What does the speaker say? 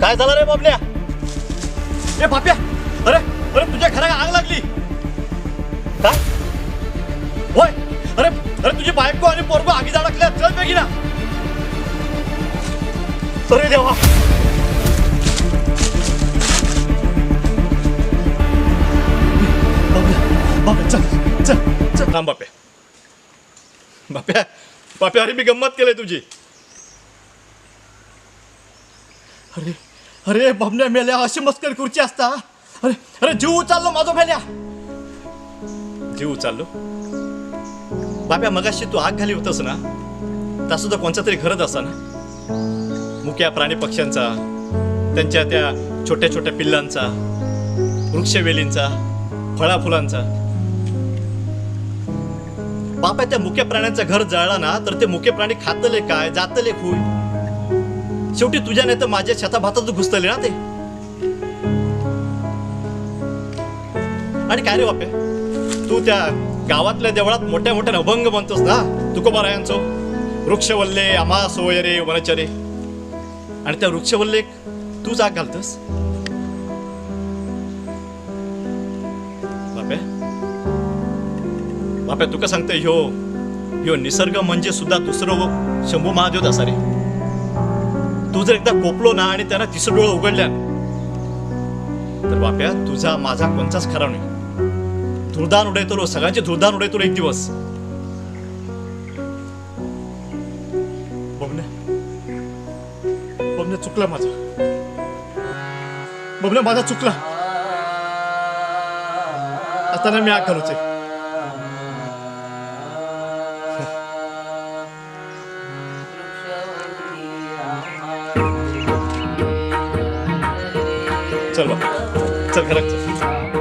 काय झालं रे बाबल्या? ए बाप्या! अरे अरे तुझ्या घराला आग लागली. काय? होय. अरे अरे तुझी बायको आणि पोरगो आगीत अडकल्या चल बेगी ना अरे देवा. बाप्या चल. थांब बाप्या. बाप्या बाप्या अरे मी गंमत केलंय तुझी. अरे अरे बाबण्या मेल्या अशी मस्कर खुर्ची असता. अरे अरे जीव उचललो माझा मेल्या. जीव उचललो? बाप्या मगाशी तू आग घाली होतस ना? त्या सुद्धा कोणचा तरी घरच असा ना? मुक्या प्राणी पक्ष्यांचा त्यांच्या त्या छोट्या छोट्या पिल्लांचा वृक्षवेलींचा फळा फुलांचा बाप्या त्या मुक्या प्राण्यांचं घर जळला ना तर ते मुके प्राणी खातले काय जातले खूप शेवटी तुझ्या नाही तर माझ्या छताभातात घुसतले ना ते. आणि काय रे बापे? तू त्या गावातल्या देवळात मोठ्या मोठ्या अभंग बनतोस ना तुकोबारायांचो. वृक्षवल्ले आम्हा सोयरे वनचरे. आणि त्या वृक्षवल्लेक तू जाग घालतस? बापे. बापे तुका सांगते ह्यो ह्यो निसर्ग म्हणजे सुद्धा दुसरं शंभू महादेव असा रे जर एकदा कोपलो ना आणि त्यांना तिसरं डोळं उघडल्या तर बाप्या तुझा माझा कोणताच खरा नाही. धुरदान उडयतो रो सगळ्यांचे धुरदान उडयतो एक दिवस. बबन्या चुकला माझा. बबन्या माझा चुकला. आता ना मी आग घालूचे चल बाबा चल घरात चल